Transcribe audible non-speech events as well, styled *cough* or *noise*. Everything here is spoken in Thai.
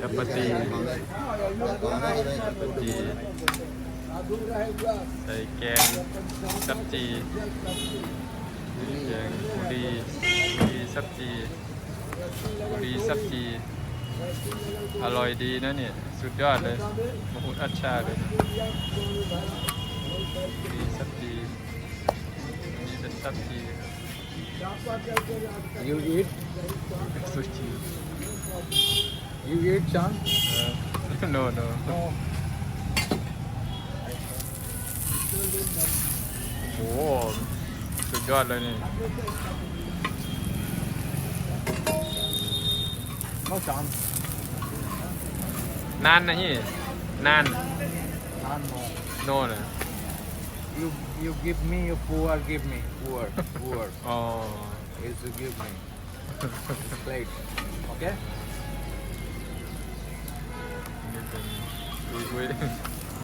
จัปาตีจัปาตีใส่แกงซับจีแกงบุรีบุรีซับจีบุรีซับจีอร่อยดีนะเนี่ยสุดยอดเลยมะฮุดอัชชาเลยบุรีซับจีอันนี้เป็นซับจี You eat? ซูชิ You eat, Chan? เออ no no No. โอ้โหสุดยอดเลยนี่ No, Chan. นานนะนี่นาน Chan, no. โนนะ you you give me, you poor give me, poor, poor. *laughs* oh, is to give me. It's plate, okay? *laughs*